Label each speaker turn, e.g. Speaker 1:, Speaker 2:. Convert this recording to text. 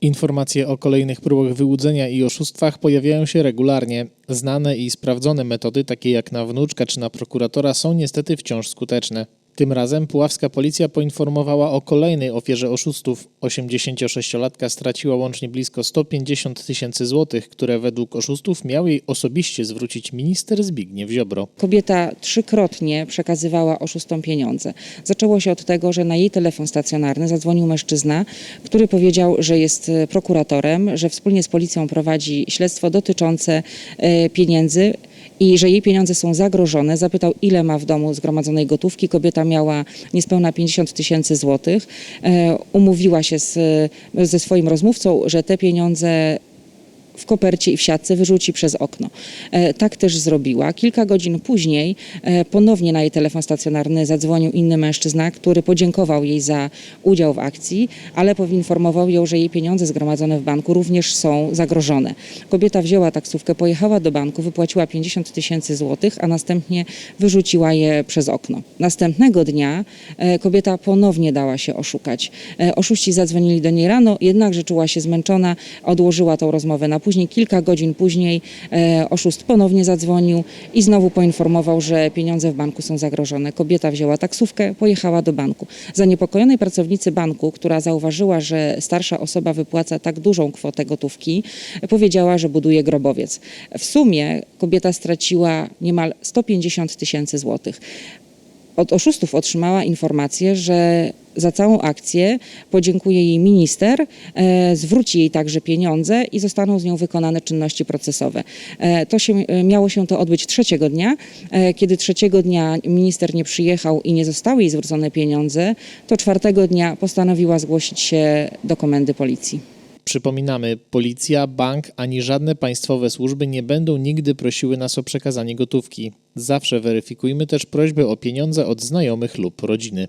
Speaker 1: Informacje o kolejnych próbach wyłudzenia i oszustwach pojawiają się regularnie. Znane i sprawdzone metody, takie jak na wnuczka czy na prokuratora, są niestety wciąż skuteczne. Tym razem puławska policja poinformowała o kolejnej ofierze oszustów. 86-latka straciła łącznie blisko 150 tysięcy złotych, które według oszustów miał jej osobiście zwrócić minister Zbigniew Ziobro.
Speaker 2: Kobieta trzykrotnie przekazywała oszustom pieniądze. Zaczęło się od tego, że na jej telefon stacjonarny zadzwonił mężczyzna, który powiedział, że jest e, prokuratorem, że wspólnie z policją prowadzi śledztwo dotyczące e, pieniędzy i że jej pieniądze są zagrożone. Zapytał, ile ma w domu zgromadzonej gotówki. Kobieta miała niespełna 50 tysięcy złotych. E, Umówiła się z, ze swoim rozmówcą, że te pieniądze w kopercie i w siatce wyrzuci przez okno. E, tak też zrobiła. Kilka godzin później e, ponownie na jej telefon stacjonarny zadzwonił inny mężczyzna, który podziękował jej za udział w akcji, ale poinformował ją, że jej pieniądze zgromadzone w banku również są zagrożone. Kobieta wzięła taksówkę, pojechała do banku, wypłaciła 50 tysięcy złotych, a następnie wyrzuciła je przez okno. Następnego dnia e, kobieta ponownie dała się oszukać. Oszuści zadzwonili do niej rano, jednakże czuła się zmęczona, odłożyła tą rozmowę na później. Kilka godzin później e, oszust ponownie zadzwonił i znowu poinformował, że pieniądze w banku są zagrożone. Kobieta wzięła taksówkę, pojechała do banku. Zaniepokojonej pracownicy banku, która zauważyła, że starsza osoba wypłaca tak dużą kwotę gotówki, powiedziała, że buduje grobowiec. W sumie kobieta straciła niemal 150 tysięcy złotych od oszustów otrzymała informację, że za całą akcję podziękuje jej minister, e, zwróci jej także pieniądze i zostaną z nią wykonane czynności procesowe. E, to się, e, miało się to odbyć trzeciego dnia. E, kiedy trzeciego dnia minister nie przyjechał i nie zostały jej zwrócone pieniądze, to czwartego dnia postanowiła zgłosić się do komendy policji.
Speaker 1: Przypominamy, policja, bank ani żadne państwowe służby nie będą nigdy prosiły nas o przekazanie gotówki. Zawsze weryfikujmy też prośby o pieniądze od znajomych lub rodziny.